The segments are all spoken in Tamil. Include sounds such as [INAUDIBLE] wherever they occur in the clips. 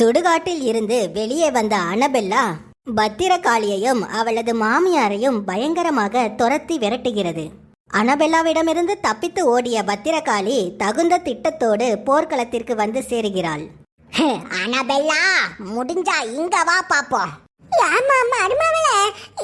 சுடுகாட்டில் இருந்து வெளியே வந்த அனபெல்லா பத்திரகாளியையும் அவளது மாமியாரையும் பயங்கரமாக துரத்தி விரட்டுகிறது. அனபெல்லாவிடமிருந்து தப்பித்து ஓடிய பத்திரகாளி தகுந்த திட்டத்தோடு போர்க்களத்திற்கு வந்து சேருகிறாள். அனபெல்லா முடிஞ்சா இங்க வா பாப்போம். ஆமா மருமகளே.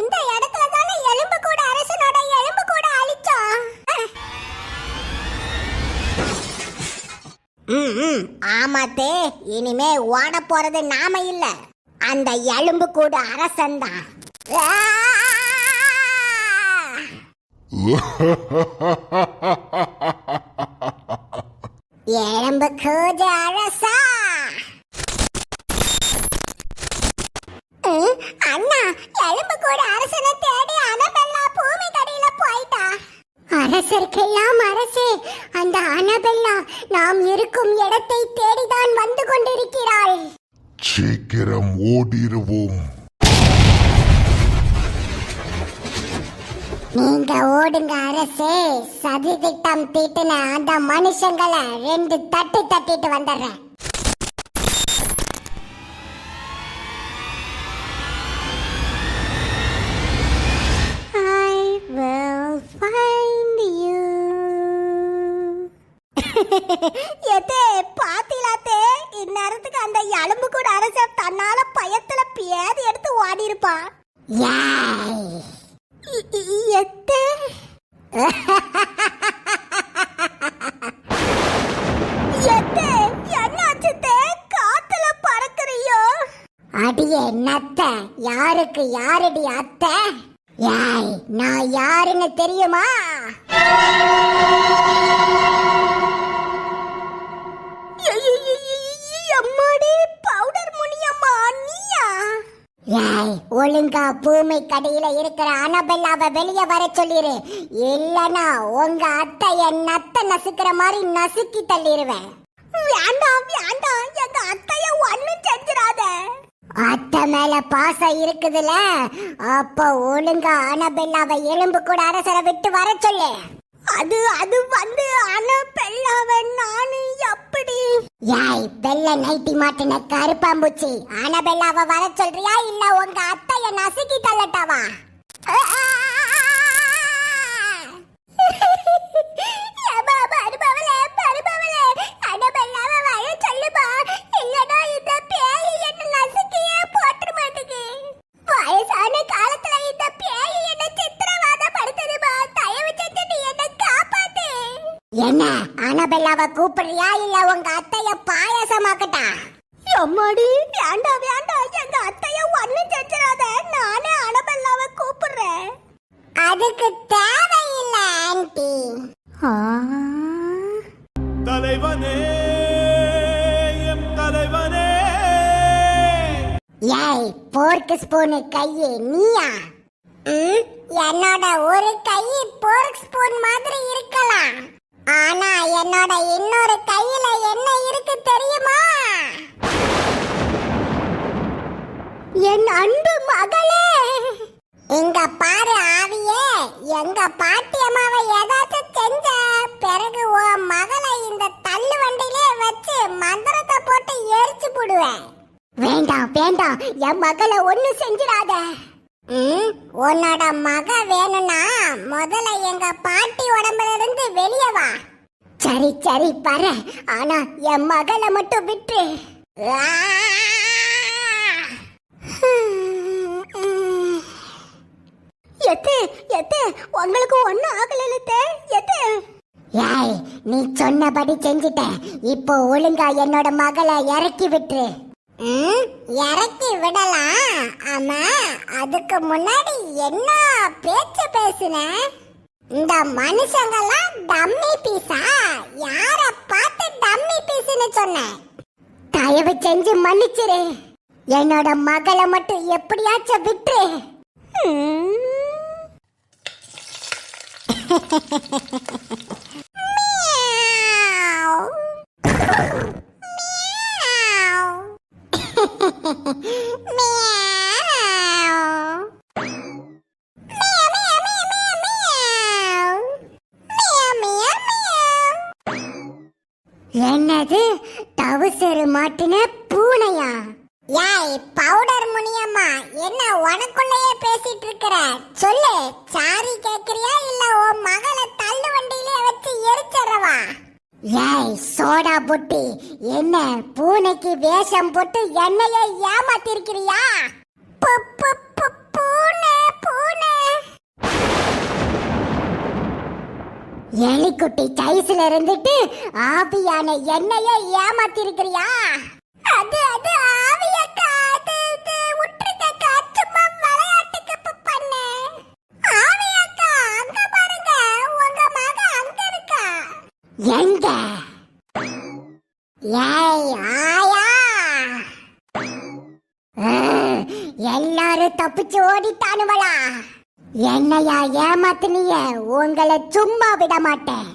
இந்த இடத்துல தானே எலும்பு கூட அரசனோட ம் ஆமாத்தே இனிமே ஓட போறது நாம இல்ல. அந்த எலும்பு கூட அரசன் தான். [LAUGHS] எலும்பு கூட அரசா? அண்ணா எலும்பு கூட அரசனை தேடி அரசர்க்கெல்லாம் அரசே அந்த அனபெல்லா நாம் இருக்கும் இடத்தை தேடிதான் வந்து கொண்டிருக்கிறாள். சீக்கிரம் ஓடிருவோம். நீங்க ஓடுங்க அரசே. சதி திட்டம் தீட்டுன அந்த மனுஷங்களை ரெண்டு தட்டு தட்டிட்டு வந்துடுறேன். எதே பாத்திலாத்தே இந்நேரத்துக்கு அந்த எலும்பு கூட அரச தன்னால பயத்துல பேதி எடுத்து ஓடி இருப்பான் எத்தே? எத்தே என்னாச்சுத்தே? காத்துல பறக்குறியோ? அடியே நத்த யாருக்கு யாரடி அத்தை? யாய் நான் யாருன்னு தெரியுமா? ஒழுங்கா பூமி கடையில இருக்கிற அனபெல்லாவை வெளியே வர சொல்லிரு. இல்லனா உங்க அத்தைய நத்த நசுக்கிற மாதிரி நசுக்கி தள்ளிடுவேன் வேண்டாம் வேண்டாம் எங்க அத்தைய ஒண்ணும் செஞ்சிடாத. அத்தை மேல பாசம் இருக்குதுல அப்ப ஒழுங்கா அனபெல்லாவை எலும்பு கூட அரசரை விட்டு வர சொல்லு. அது அது வந்து அனபெல்லாவை நானு எப்படி? யாய் வெள்ள நைட்டி மாட்டின கருப்பாம்பூச்சி அனபெல்லாவ வர சொல்றியா? இல்ல உங்க அத்தைய நசுக்கி தள்ளட்டாவா? என்ன அனபெல்லாவை கூப்பிடுறியா இல்ல உங்க அத்தைய பாயாசமாக்கட்டா? அம்மாடி வேண்டாம் வேண்டாம் எங்க அத்தைய ஒண்ணும் செஞ்சிடாத. நானே அனபெல்லாவை கூப்பிடுறேன். அதுக்கு தேவையில்ல ஆன்ட்டி தலைவனே எம் தலைவனே. ஏய் போர்க்கு ஸ்பூனு கையே நீயா? என்னோட ஒரு கை போர்க் ஸ்பூன் மாதிரி இருக்கலாம். ஆனா என்னோட இன்னொரு கையில என்ன இருக்கு தெரியுமா? என் அன்பு மகளே! இங்க பாரு ஆவியே எங்க பாட்டி அம்மாவை ஏதாச்சும் செஞ்ச பிறகு உன் மகளை இந்த தள்ளு வண்டியிலே வச்சு மந்திரத்தை போட்டு எரிச்சு போடுவேன். வேண்டாம் வேண்டாம் என் மகளை ஒண்ணு செஞ்சிடாத. உன்னோட மக வேணும்னா முதல்ல எங்க பாட்டி உடம்புல இருந்து வெளியே வா. சரி சரி பர. ஆனா என் மகளை மட்டும் விட்டு எத்து எத்து உங்களுக்கு ஒன்னும் ஆகல எத்து. ஏய் நீ சொன்னபடி செஞ்சுட்ட. இப்போ ஒழுங்கா என்னோட மகளை இறக்கி விட்டுரு. இறக்கி விடலாம். ஆமா அதுக்கு முன்னாடி என்ன பேச்சு பேசுன? இந்த மனுஷங்கெல்லாம் டம்மி பீஸா? யார பார்த்து டம்மி பீஸ்னு சொன்ன? தயவு செஞ்சு மன்னிச்சிரு. என்னோட மகளை மட்டும் எப்படியாச்சும் விட்டுரு. [LAUGHS] என்னது டவுசர் மாட்டின பூனையா? யாய் பவுடர் முனியம்மா என்ன உனக்குள்ளேயே பேசிட்டு இருக்கிற? சொல்லு சாரி கேக்குறியா இல்ல உன் மகளை தள்ளு வண்டியிலே வச்சு எரிச்சிடவா ஏய் சோடா புட்டி என்ன பூனைக்கு வேஷம் போட்டு என்னையே ஏமாத்திருக்கிறியா? பூனை பூனை. எலிக்குட்டி சைஸ்ல இருந்துட்டு ஆபியான என்னையே ஏமாத்திருக்கிறியா? அது என்னையா ஏமாத்துனிய உங்களை சும்மா விட மாட்டேன்.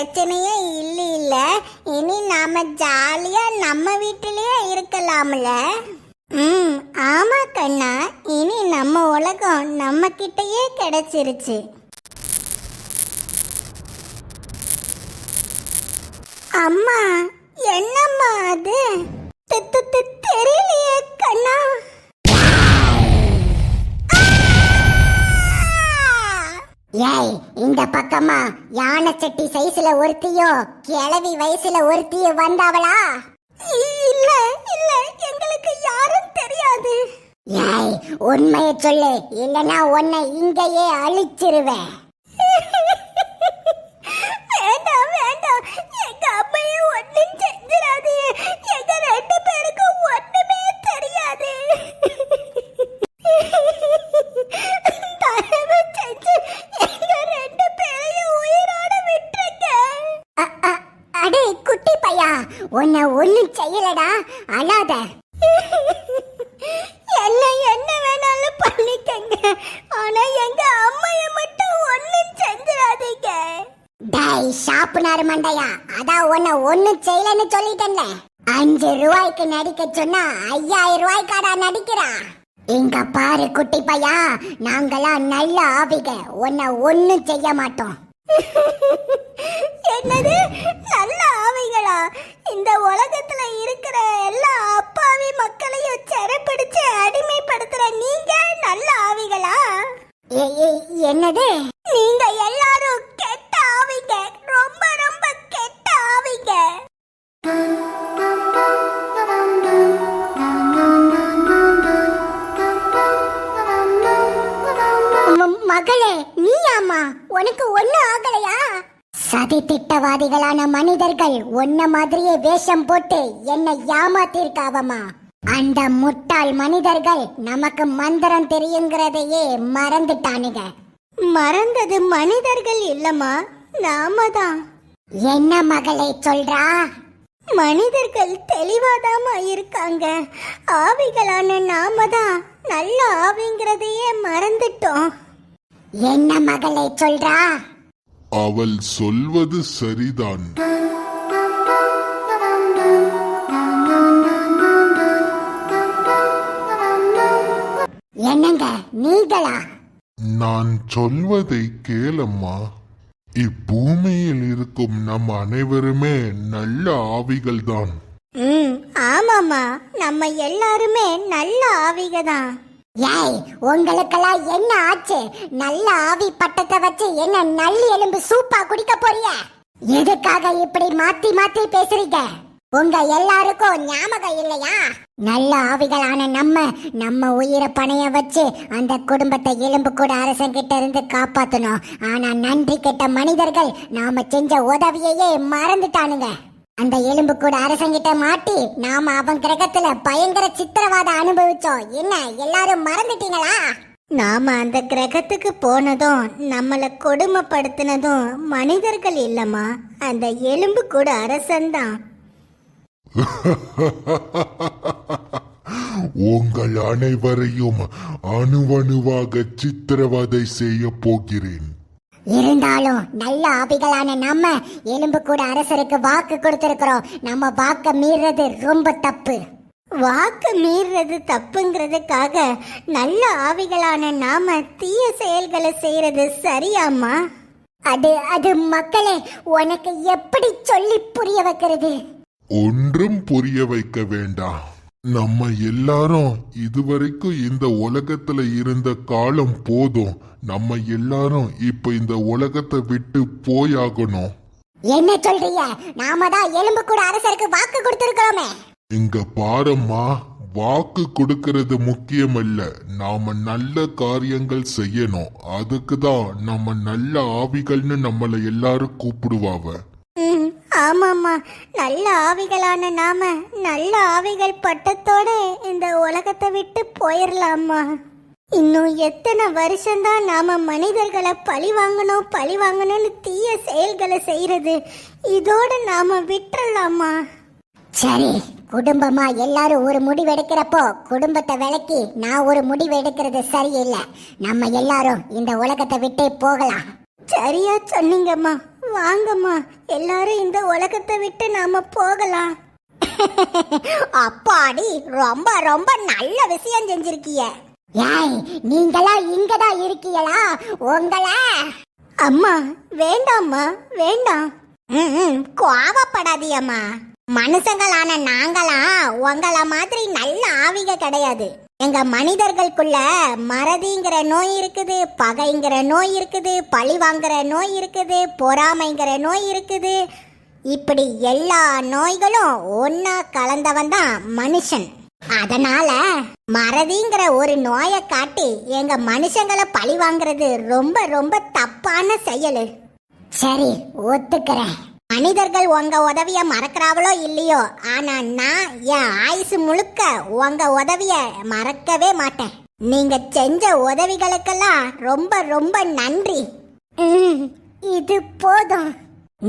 பிரச்சனையே இல்லை இல்லை. இனி நாம ஜாலியா நம்ம வீட்டிலேயே இருக்கலாம்ல. ம் ஆமா கண்ணா. இனி நம்ம உலகம் நம்ம கிட்டயே கிடைச்சிருச்சு. அம்மா என்னம்மா அது? தெரியலையே கண்ணா. ஏய் இந்த பக்கமா யானை சட்டி சைஸ்ல ஒருத்தியோ கிழவி வயசுல ஒருத்தியோ வந்தாவளா? இல்ல இல்ல எங்களுக்கு யாரும் தெரியாது. ஏய் உண்மையை சொல்லு இல்லனா உன்னை இங்கேயே அழிச்சிருவேன் [LAUGHS] வேண்டாம் வேண்டாம் எங்க அம்மையை ஒண்ணும் செஞ்சிடாது எங்க ரெண்டு பேருக்கும் ஒண்ணுமே தெரியாது தயவு செஞ்சு எங்க ரெண்டு பேரையும் உயிரோட விட்டுருங்க அடே குட்டி பையா உன்னை ஒண்ணும் செய்யலடா அழாத என்ன என்ன வேணாலும் பண்ணிக்கங்க ஆனா எங்க அம்மைய மட்டும் ஒண்ணும் செஞ்சிடாதீங்க. டேய் ஷாப்புனார் மண்டையா. அதான் உன்னை ஒண்ணும் செய்யலன்னு சொல்லிட்டேன்ல. அஞ்சு ரூபாய்க்கு நடிக்க சொன்னா ஐயாயிரம் ரூபாய்க்காடா நடிக்கிறா. இங்க பாரு குட்டி பையா. நாங்கெல்லாம் நல்ல ஆவிக. உன்னை ஒண்ணும் செய்ய மாட்டோம். என்னது? நல்ல ஆவிகளா? இந்த உலகத்துல இருக்கிற எல்லா அப்பாவி மக்களையும் சிறைப்பிடிச்சு அடிமைப்படுத்துற நீங்க நல்ல ஆவிகளா என்னது? நீங்க எல்லாரும் கெட்ட ஆவிங்க ரொம்ப ரொம்ப கெட்ட ஆவிங்க ம- மகளே நீயாமா உனக்கு ஒண்ணு ஆகலையா? சதி திட்டவாதிகளான மனிதர்கள் ஒன்ன மாதிரியே வேஷம் போட்டு என்னை ஏமாத்திருக்காவமா அந்த முட்டாள் மனிதர்கள் நமக்கு மந்திரம் தெரியுங்கிறதையே மறந்துட்டானுங்க. மறந்தது மனிதர்கள் இல்லம்மா. நாம தான் என்ன மகளே சொல்றா? மனிதர்கள் தெளிவாதாமா இருக்காங்க. ஆவிகளான நாம தான் நல்ல ஆவிங்கிறதையே மறந்துட்டோம். என்ன மகளே சொல்றா? அவள் சொல்வது சரிதான். என்னங்க நீங்களா? நான் சொல்வதை கேளம்மா. இப்பூமியில் இருக்கும் நம் அனைவருமே நல்ல ஆவிகள்தான். ம் ஆமாம்மா. நம்ம எல்லாருமே நல்ல ஆவிக தான் ஏய் உங்களுக்கெல்லாம் என்ன ஆச்சு? நல்ல ஆவி பட்டத்தை வச்சு என்ன நல்லி எலும்பு சூப்பா குடிக்க போறிய? எதுக்காக இப்படி மாத்தி மாத்தி பேசுறீங்க? உங்க எல்லாருக்கும் ஞாபகம் இல்லையா? நல்ல ஆவிகளான நம்ம நம்ம உயிரை பணைய வச்சு அந்த குடும்பத்தை எலும்பு கூட அரசங்கிட்ட இருந்து காப்பாத்தணும். ஆனா நன்றி கெட்ட மனிதர்கள் நாம செஞ்ச உதவியையே மறந்துட்டானுங்க. அந்த எலும்பு கூட அரசங்கிட்ட மாட்டி நாம அவன் கிரகத்துல பயங்கர சித்திரவாதம் அனுபவிச்சோம். என்ன எல்லாரும் மறந்துட்டீங்களா? நாம அந்த கிரகத்துக்கு போனதும் நம்மள கொடுமைப்படுத்தினதும் மனிதர்கள் இல்லம்மா. அந்த எலும்பு கூட அரசன்தான். [LAUGHS] உங்கள் அனைவரையும் அணுவணுவாக சித்திரவதை செய்ய போகிறேன். இருந்தாலும் நல்ல ஆவிகளான நம்ம எலும்பு கூட அரசருக்கு வாக்கு கொடுத்திருக்கிறோம். நம்ம வாக்க மீறது ரொம்ப தப்பு. வாக்கு மீறது தப்புங்கிறதுக்காக நல்ல ஆவிகளான நாம தீய செயல்களை செய்யறது சரியாம்மா? அது அது மக்களே உனக்கு எப்படி சொல்லி புரிய வைக்கிறது? ஒன்றும் புரிய வைக்க வேண்டாம். நம்ம எல்லாரும் இதுவரைக்கும் இந்த உலகத்துல இருந்த காலம் போதும். நம்ம எல்லாரும் இப்ப இந்த உலகத்தை விட்டு போயாகணும். என்ன சொல்றீங்க? நாம தான் எலும்பு கூட அரசருக்கு வாக்கு கொடுத்திருக்கிறோமே. இங்க பாரம்மா வாக்கு கொடுக்கறது முக்கியமல்ல. நாம நல்ல காரியங்கள் செய்யணும். அதுக்கு தான் நம்ம நல்ல ஆவிகள்னு நம்மள எல்லாரும் கூப்பிடுவாவ. ம், ஆமாம்மா. நல்ல ஆவிகளான நாம நல்ல ஆவிகள் பட்டத்தோட இந்த உலகத்தை விட்டு போயிடலாமா இன்னும் எத்தனை வருஷம்தான் நாம மனிதர்களை பழி வாங்கணும் பழி வாங்கணும்னு தீய செயல்களை செய்யறது. இதோட நாம விட்டுறலாமா சரி குடும்பமா எல்லாரும் ஒரு முடிவு எடுக்கிறப்போ குடும்பத்தை விளக்கி நான் ஒரு முடிவு எடுக்கிறது சரியில்லை. நம்ம எல்லாரும் இந்த உலகத்தை விட்டே போகலாம். சரியா சொன்னீங்கம்மா. வாங்கம்மா. எல்லாரும் இந்த உலகத்தை விட்டு நாம போகலாம். அப்பாடி ரொம்ப ரொம்ப நல்ல விஷயம் செஞ்சிருக்கீங்க ஏய் நீங்களா இங்கதான் இருக்கீங்களா? உங்கள? அம்மா வேண்டாம்மா வேண்டாம். ம் கோவப்படாதீயம்மா. மனுஷங்களான நாங்களாம் உங்கள மாதிரி நல்ல ஆவிக கிடையாது. எங்க மனிதர்களுக்குள்ள மறதிங்கிற நோய் இருக்குது பகைங்கிற நோய் இருக்குது பழி வாங்குற நோய் இருக்குது பொறாமைங்கிற நோய் இருக்குது. இப்படி எல்லா நோய்களும் ஒன்னா கலந்தவன் தான் மனுஷன். அதனால மறதிங்கிற ஒரு நோயை காட்டி எங்க மனுஷங்களை பழி வாங்குறது ரொம்ப ரொம்ப தப்பான செயல். சரி ஒத்துக்கிறேன். மனிதர்கள் உங்க உதவிய மறக்கறாவளோ இல்லையோ ஆனா நான் என் ஆயுசு முழுக்க உங்க உதவிய மறக்கவே மாட்டேன். நீங்க செஞ்ச உதவிகளுக்கெல்லாம் ரொம்ப ரொம்ப நன்றி. இது போதும்.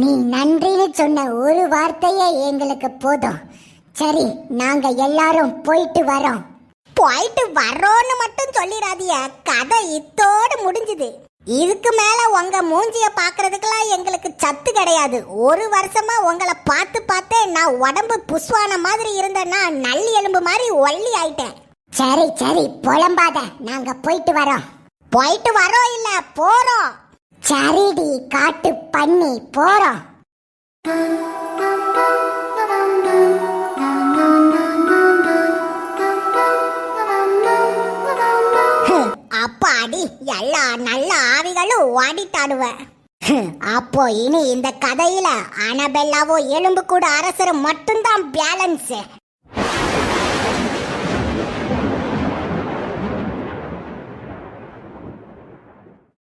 நீ நன்றின்னு சொன்ன ஒரு வார்த்தையே எங்களுக்கு போதும். சரி நாங்க எல்லாரும் போயிட்டு வரோம். போயிட்டு வர்றோன்னு மட்டும் சொல்லிடாதீய கதை இத்தோடு முடிஞ்சுது. இதுக்கு மேல உங்க மூஞ்சிய பாக்குறதுக்கெல்லாம் எங்களுக்கு சத்து கிடையாது. ஒரு வருஷமா உங்களை பார்த்து பார்த்தே நான் உடம்பு புஷ்வான மாதிரி இருந்தேன்னா நல்லி எலும்பு மாதிரி ஒல்லி ஆயிட்டேன். சரி சரி புலம்பாத. நாங்க போயிட்டு வரோம். போயிட்டு வரோம் இல்ல போறோம். சரிடி காட்டு பண்ணி போறோம். நல்ல ஆவிகளும் ஓடிட்டாடுவ அப்போ இனி இந்த கதையில அனபெல்லாவோ எலும்பு கூட அரசரும் மட்டும்தான் பேலன்ஸ்.